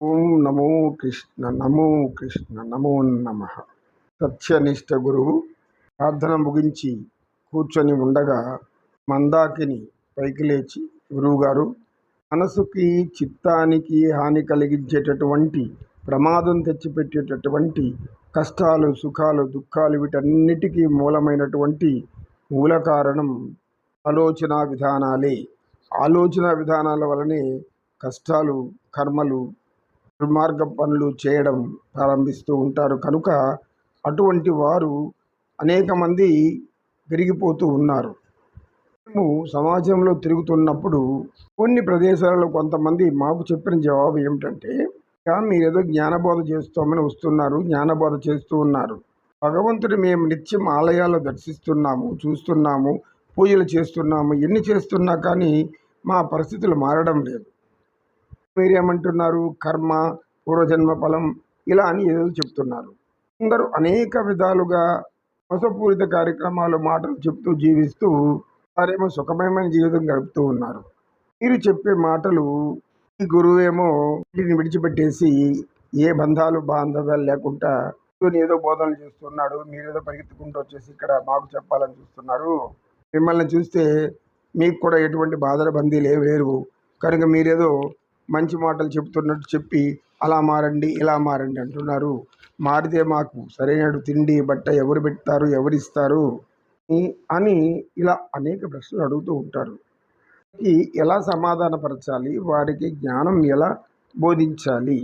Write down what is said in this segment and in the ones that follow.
ఓం నమో కృష్ణ నమో కృష్ణ నమో నమ. సత్యనిష్ట గురువు ప్రార్థన ముగించి కూర్చొని ఉండగా మందాకిని పైకి లేచి గురువుగారు మనసుకి చిత్తానికి హాని కలిగించేటటువంటి ప్రమాదం తెచ్చిపెట్టేటటువంటి కష్టాలు సుఖాలు దుఃఖాలు వీటన్నిటికీ మూలమైనటువంటి మూల కారణం ఆలోచన విధానాలే. ఆలోచన విధానాల వలనే కష్టాలు కర్మలు దుర్మార్గ పనులు చేయడం ప్రారంభిస్తూ ఉంటారు. కనుక అటువంటి వారు అనేక మంది పెరిగిపోతూ ఉన్నారు. మేము సమాజంలో తిరుగుతున్నప్పుడు కొన్ని ప్రదేశాలలో కొంతమంది మాకు చెప్పిన జవాబు ఏమిటంటే మీరు మీరేదో జ్ఞానబోధ చేస్తామని వస్తున్నారు జ్ఞానబోధ చేస్తూ ఉన్నారు. భగవంతుడు మేము నిత్యం ఆలయాల్లో దర్శిస్తున్నాము చూస్తున్నాము పూజలు చేస్తున్నాము ఎన్ని చేస్తున్నా కానీ మా పరిస్థితులు మారడం లేదు. మీరేమంటున్నారు కర్మ పూర్వజన్మ ఫలం ఇలా అని ఏదో చెప్తున్నారు. అందరూ అనేక విధాలుగా మోసపూరిత కార్యక్రమాలు మాటలు చెప్తూ జీవిస్తూ వారేమో సుఖమయమైన జీవితం గడుపుతూ ఉన్నారు. మీరు చెప్పే మాటలు ఈ గురువేమో వీటిని విడిచిపెట్టేసి ఏ బంధాలు బాంధవ్యాలు లేకుండా ఏదో బోధనలు చేస్తున్నాడు మీరేదో పరిగెత్తుకుంటూ వచ్చేసి ఇక్కడ మాకు చెప్పాలని చూస్తున్నారు. మిమ్మల్ని చూస్తే మీకు కూడా ఎటువంటి బాధల బందీలు ఏవి లేరు. కనుక మీరేదో మంచి మాటలు చెప్తున్నట్టు చెప్పి అలా మారండి ఇలా మారండి అంటున్నారు. మారితే మాకు సరైన తిండి బట్ట ఎవరు పెడతారు ఎవరిస్తారు అని ఇలా అనేక ప్రశ్నలు అడుగుతూ ఉంటారు. ఈ ఎలా సమాధానపరచాలి? వారికి జ్ఞానం ఎలా బోధించాలి?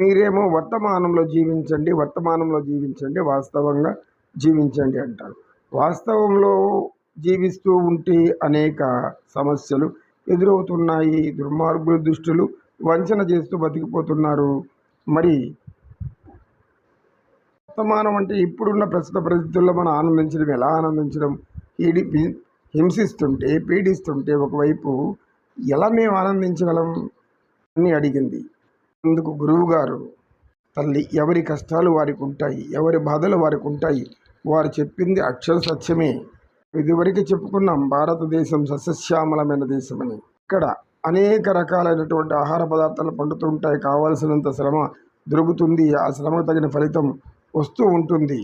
మీరేమో వర్తమానంలో జీవించండి వర్తమానంలో జీవించండి వాస్తవంగా జీవించండి అంటారు. వాస్తవంలో జీవిస్తూ ఉంటే అనేక సమస్యలు ఎదురవుతున్నాయి. దుర్మార్గులు దుష్టులు వంచన చేస్తూ బతికిపోతున్నారు. మరి వర్తమానం అంటే ఇప్పుడున్న ప్రస్తుత పరిస్థితుల్లో మనం ఆనందించడం ఎలా ఆనందించడం? ఈడి హింసిస్తుంటే పీడిస్తుంటే ఒకవైపు ఎలా మేము ఆనందించగలం? అని అడిగింది. అందుకు గురువు గారు తల్లి ఎవరి కష్టాలు వారికి ఉంటాయి ఎవరి బాధలు వారికి ఉంటాయి వారు చెప్పింది అక్షర సత్యమే. ఇదివరకు చెప్పుకున్నాం భారతదేశం సస్యశ్యామలమైన దేశం అని ఇక్కడ అనేక రకాలైనటువంటి ఆహార పదార్థాలు పండుతుంటాయి కావాల్సినంత శ్రమ దొరుకుతుంది ఆ శ్రమకు తగిన ఫలితం వస్తూ ఉంటుంది.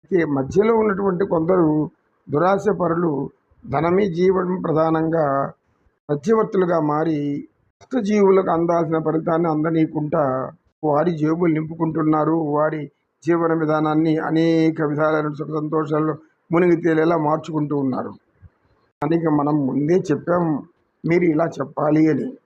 అయితే మధ్యలో ఉన్నటువంటి కొందరు దురాశ పరులు ధనమే జీవనం ప్రధానంగా మధ్యవర్తులుగా మారి కష్టజీవులకు అందాల్సిన ఫలితాన్ని అందనీయకుండా వారి జేబులు నింపుకుంటున్నారు. వారి జీవన విధానాన్ని అనేక విధాలైన సుఖ సంతోషాల్లో మునిగి తేలేలా మార్చుకుంటూ ఉన్నారు. దానికి మనం ముందే చెప్పాం మీరు ఇలా చెప్పాలి అని.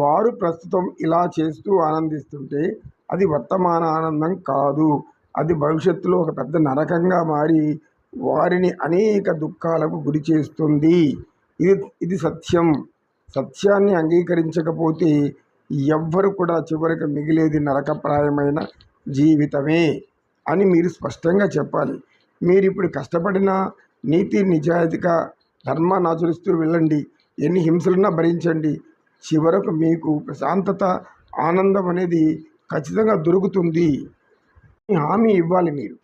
వారు ప్రస్తుతం ఇలా చేస్తూ ఆనందిస్తుంటే అది వర్తమాన ఆనందం కాదు. అది భవిష్యత్తులో ఒక పెద్ద నరకంగా మారి వారిని అనేక దుఃఖాలకు గురి చేస్తుంది. ఇది ఇది సత్యం. సత్యాన్ని అంగీకరించకపోతే ఎవ్వరు కూడా చివరికి మిగిలేది నరకప్రాయమైన జీవితమే అని మీరు స్పష్టంగా చెప్పాలి. మీరు ఇప్పుడు కష్టపడిన నీతి నిజాయితీగా ధర్మాన్ని ఆచరిస్తూ వెళ్ళండి. ఎన్ని హింసలున్నా భరించండి. చివరకు మీకు ప్రశాంతత ఆనందం అనేది ఖచ్చితంగా దొరుకుతుంది. హామీ ఇవ్వాలి మీరు.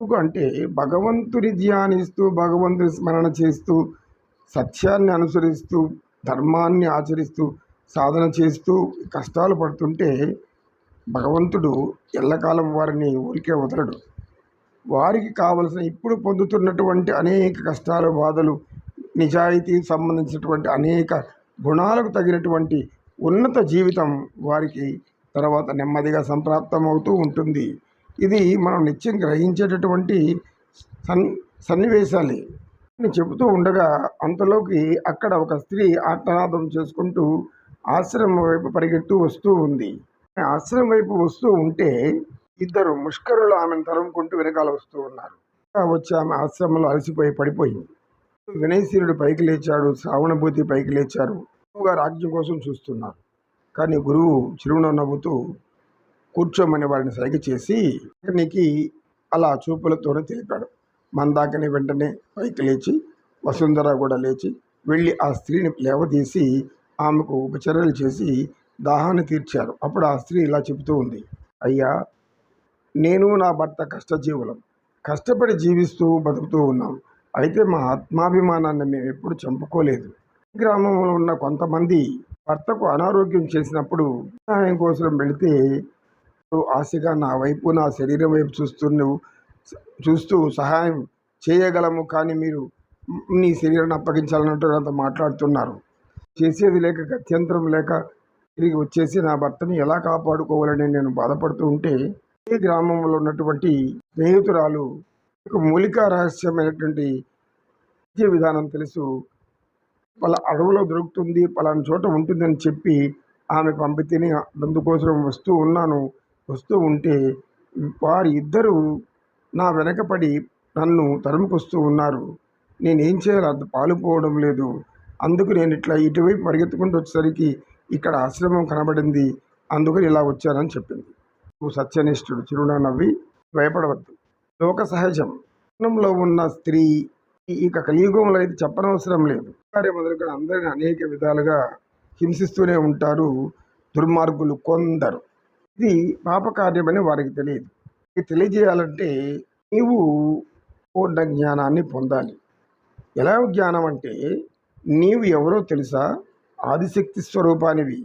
ఎందుకు అంటే భగవంతుని ధ్యానిస్తూ భగవంతుని స్మరణ చేస్తూ సత్యాన్ని అనుసరిస్తూ ధర్మాన్ని ఆచరిస్తూ సాధన చేస్తూ కష్టాలు పడుతుంటే భగవంతుడు ఎల్లకాలం వారిని ఊరికే వదలడు. వారికి కావలసిన ఇప్పుడు పొందుతున్నటువంటి అనేక కష్టాలు బాధలు నిజాయితీకి సంబంధించినటువంటి అనేక గుణాలకు తగినటువంటి ఉన్నత జీవితం వారికి తర్వాత నెమ్మదిగా సంప్రాప్తం అవుతూ ఉంటుంది. ఇది మనం నిత్యం గ్రహించేటటువంటి సన్ సన్నివేశాలే. అని చెబుతూ ఉండగా అంతలోకి అక్కడ ఒక స్త్రీ ఆత్మనాదం చేసుకుంటూ ఆశ్రమం వైపు పరిగెత్తూ వస్తూ ఉంది. ఆశ్రమం వైపు వస్తూ ఉంటే ఇద్దరు ముష్కరులు ఆమెను తరుముకుంటూ వెనకాల వస్తూ ఉన్నారు. వచ్చి ఆమె ఆశ్రమంలో అలసిపోయి పడిపోయింది. వినయశీలుడు పైకి లేచాడు శ్రావణభూతి పైకి లేచారు. గురువుగా రాజ్యం కోసం చూస్తున్నారు. కానీ గురువు చిరునవ్వు నవ్వుతూ కూర్చోమని వారిని సైగ చేసి అతనికి అలా చూపులతోనే తెలిపాడు. మందాకని వెంటనే పైకి లేచి వసుంధర కూడా లేచి వెళ్ళి ఆ స్త్రీని లేవదీసి ఆమెకు ఉపచర్యలు చేసి దాహాన్ని తీర్చారు. అప్పుడు ఆ స్త్రీ ఇలా చెబుతూ ఉంది. అయ్యా నేను నా భర్త కష్టజీవులం. కష్టపడి జీవిస్తూ బతుకుతూ ఉన్నాం. అయితే మా ఆత్మాభిమానాన్ని మేము ఎప్పుడు చంపుకోలేదు. గ్రామంలో ఉన్న కొంతమంది భర్తకు అనారోగ్యం చేసినప్పుడు సహాయం కోసం వెళితే ఆశగా నా వైపు నా శరీరం వైపు చూస్తూ చూస్తూ సహాయం చేయగలము కానీ మీరు నీ శరీరాన్ని అప్పగించాలన్నట్టు అంత మాట్లాడుతున్నారు. చేసేది లేక గత్యంతరం లేక తిరిగి వచ్చేసి నా భర్తని ఎలా కాపాడుకోవాలని నేను బాధపడుతూ ఉంటే ఈ గ్రామంలో ఉన్నటువంటి స్నేహితురాలు ఒక మూలిక రహస్యమైనటువంటి విద్య విధానం తెలుసు. పలా అడవులో దొరుకుతుంది పలానా చోట ఉంటుందని చెప్పి ఆమె పంపితేనే అందుకోసం వస్తూ ఉన్నాను. వస్తూ ఉంటే వారి ఇద్దరు నా వెనకపడి నన్ను తరుముకొస్తూ ఉన్నారు. నేనేం చేయాలో? పాలుపోవడం లేదు. అందుకు నేను ఇట్లా ఇటువైపు పరిగెత్తుకుంటూ వచ్చేసరికి ఇక్కడ ఆశ్రమం కనబడింది. అందుకని ఇలా వచ్చానని చెప్పింది. నువ్వు సత్యనిష్ఠుడు చిరునా నవ్వి భయపడవద్దు. లోక సహజం. లో ఉన్న స్త్రీ ఇక కలియుగంలో అయితే చెప్పనవసరం లేదు. కార్య మొదలుకొని అందరిని అనేక విధాలుగా హింసిస్తూనే ఉంటారు దుర్మార్గులు కొందరు. ఇది పాపకార్యమని వారికి తెలియదు. ఇది తెలియజేయాలంటే నీవు పూర్ణ జ్ఞానాన్ని పొందాలి. ఎలా జ్ఞానం అంటే నీవు ఎవరో తెలుసా? ఆదిశక్తి స్వరూపానివి.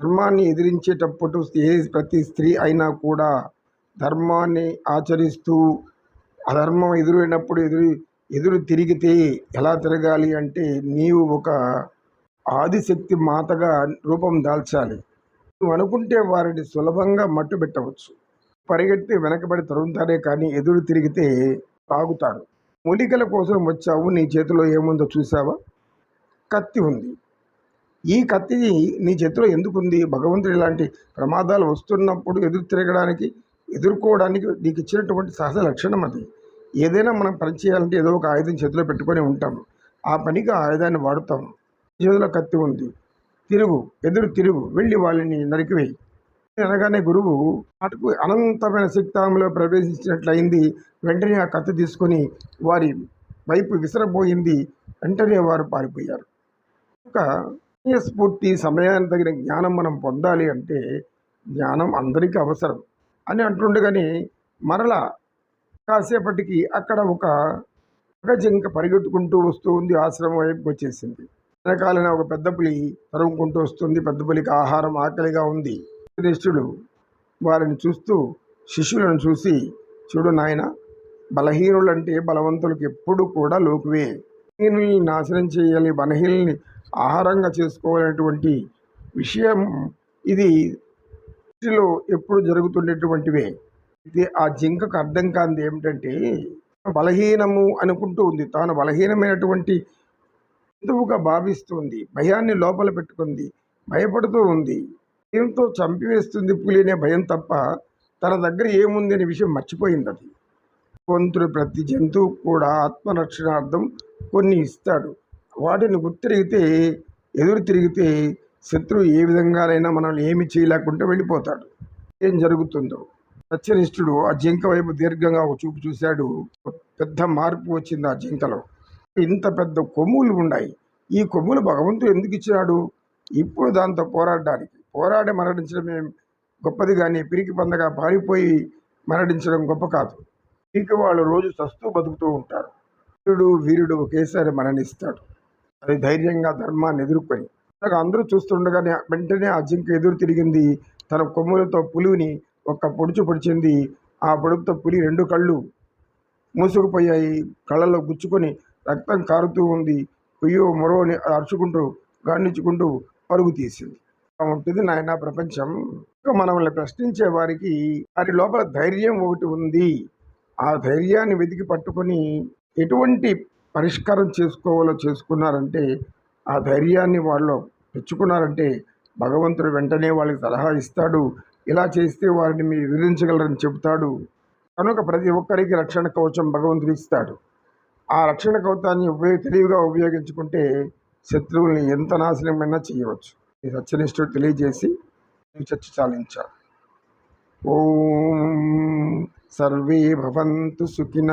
ధర్మాన్ని ఎదిరించేటప్పుడు ఏ ప్రతి స్త్రీ అయినా కూడా ధర్మాన్ని ఆచరిస్తూ అధర్మం ఎదురైనప్పుడు ఎదురు ఎదురు తిరిగితే ఎలా తిరగాలి అంటే నీవు ఒక ఆదిశక్తి మాతగా రూపం దాల్చాలి. నువ్వు అనుకుంటే వారిని సులభంగా మట్టు పెట్టవచ్చు. పరిగెత్తి వెనకబడి తరుగుతారే కానీ ఎదురు తిరిగితే తాగుతారు మూలికల కోసం వచ్చావు నీ చేతిలో ఏముందో చూసావా కత్తి ఉంది. ఈ కత్తి నీ చేతిలో ఎందుకుంది? భగవంతుడు ఇలాంటి ప్రమాదాలు వస్తున్నప్పుడు ఎదురు తిరగడానికి ఎదుర్కోవడానికి నీకు ఇచ్చినటువంటి సహజ లక్షణం అది. ఏదైనా మనం పని చేయాలంటే ఏదో ఒక ఆయుధం చేతిలో పెట్టుకొని ఉంటాం. ఆ పనికి ఆ ఆయుధాన్ని వాడుతాం. చేతిలో కత్తి ఉంది. తిరుగు ఎదురు తిరుగు వెళ్ళి వాళ్ళని నరికివేయి. అనగానే గురువు అటుకు అనంతమైన శక్తాంలో ప్రవేశించినట్లయింది. వెంటనే ఆ కత్తి తీసుకొని వారి వైపు విసరబోయింది. వెంటనే వారు పారిపోయారు. ఒక స్ఫూర్తి సమయానికి తగిన జ్ఞానం మనం పొందాలి అంటే జ్ఞానం అందరికీ అవసరం అని అంటుండగానే మరలా కాసేపటికి అక్కడ ఒక జింక పరిగెత్తుకుంటూ వస్తూ ఉంది ఆశ్రమం వైపుకి వచ్చేసింది. వెనకాలన ఒక పెద్ద పులి తరుముకుంటూ వస్తుంది పెద్ద పులికి ఆహారం ఆకలిగా ఉంది. శ్రేష్ఠుడు వారిని చూస్తూ శిష్యులను చూసి చూడు నాయన బలహీనులంటే బలవంతులకు ఎప్పుడు కూడా లోకువే. హీనుల్ని నాశనం చేయాలి బలహీనుల్ని ఆహారంగా చేసుకోవాలనేటువంటి విషయం ఇది దృష్టిలో ఎప్పుడు జరుగుతుండేటువంటివే. అయితే ఆ జింకకు అర్థం కానిది ఏమిటంటే బలహీనము అనుకుంటూ ఉంది. తాను బలహీనమైనటువంటి జంతువుగా భావిస్తుంది. భయాన్ని లోపల పెట్టుకుంది. భయపడుతూ ఉంది. భయంతో చంపివేస్తుంది పులి అనే భయం తప్ప తన దగ్గర ఏముంది అనే విషయం మర్చిపోయింది అది. భగవంతుడు ప్రతి జంతువు కూడా ఆత్మరక్షణార్థం కొన్ని ఇస్తాడు. వాటిని గుర్తిరిగితే ఎదురు తిరిగితే శత్రువు ఏ విధంగానైనా మనల్ని ఏమి చేయలేకుండా వెళ్ళిపోతాడు. ఏం జరుగుతుందో? సత్యనిష్ఠుడు ఆ జింక వైపు దీర్ఘంగా ఒక చూపు చూశాడు. పెద్ద మార్పు వచ్చింది ఆ జింకలో. ఇంత పెద్ద కొమ్ములు ఉన్నాయి. ఈ కొమ్ములు భగవంతుడు ఎందుకు ఇచ్చినాడు? ఇప్పుడు దాంతో పోరాడడానికి. పోరాడి మరణించడమే గొప్పది కానీ పిరికి పందగా పారిపోయి మరణించడం గొప్ప కాదు. ఇక వాళ్ళు రోజు చస్తూ బతుకుతూ ఉంటారు. వీరుడు వీరుడు ఒకేసారి మరణిస్తాడు. అది ధైర్యంగా ధర్మాన్ని ఎదుర్కొని. అందరూ చూస్తుండగానే వెంటనే ఆ జింక ఎదురు తిరిగింది. తన కొమ్ములతో పులిని ఒక్క పొడుచు పొడిచింది. ఆ పొడుపుతో పులి రెండు కళ్ళు మూసుకుపోయాయి. కళ్ళలో గుచ్చుకొని రక్తం కారుతూ ఉంది. కుయ్యో మొరవని అరుచుకుంటూ గాండించుకుంటూ పరుగు తీసింది. ఉంటుంది నాయన ప్రపంచం. మనల్ని ప్రశ్నించే వారికి వారి లోపల ధైర్యం ఒకటి ఉంది. ఆ ధైర్యాన్ని వెతికి పట్టుకొని ఎటువంటి పరిష్కారం చేసుకోవాలో చేసుకున్నారంటే ఆ ధైర్యాన్ని వాళ్ళు తెచ్చుకున్నారంటే భగవంతుడు వెంటనే వాళ్ళకి సలహా ఇస్తాడు. ఇలా చేస్తే వారిని మీరు ఎదిరించగలరని చెబుతాడు. కనుక ప్రతి ఒక్కరికి రక్షణ కవచం భగవంతుడు ఇస్తాడు. ఆ రక్షణ కవచాన్ని ఉపయోగ తెలివిగా ఉపయోగించుకుంటే శత్రువుల్ని ఎంత నాశనమైనా చేయవచ్చు. ఈ సత్యనిష్ఠుడు తెలియజేసి చర్చ చాలించాడు ఓం సర్వే భవంతు సుఖిన.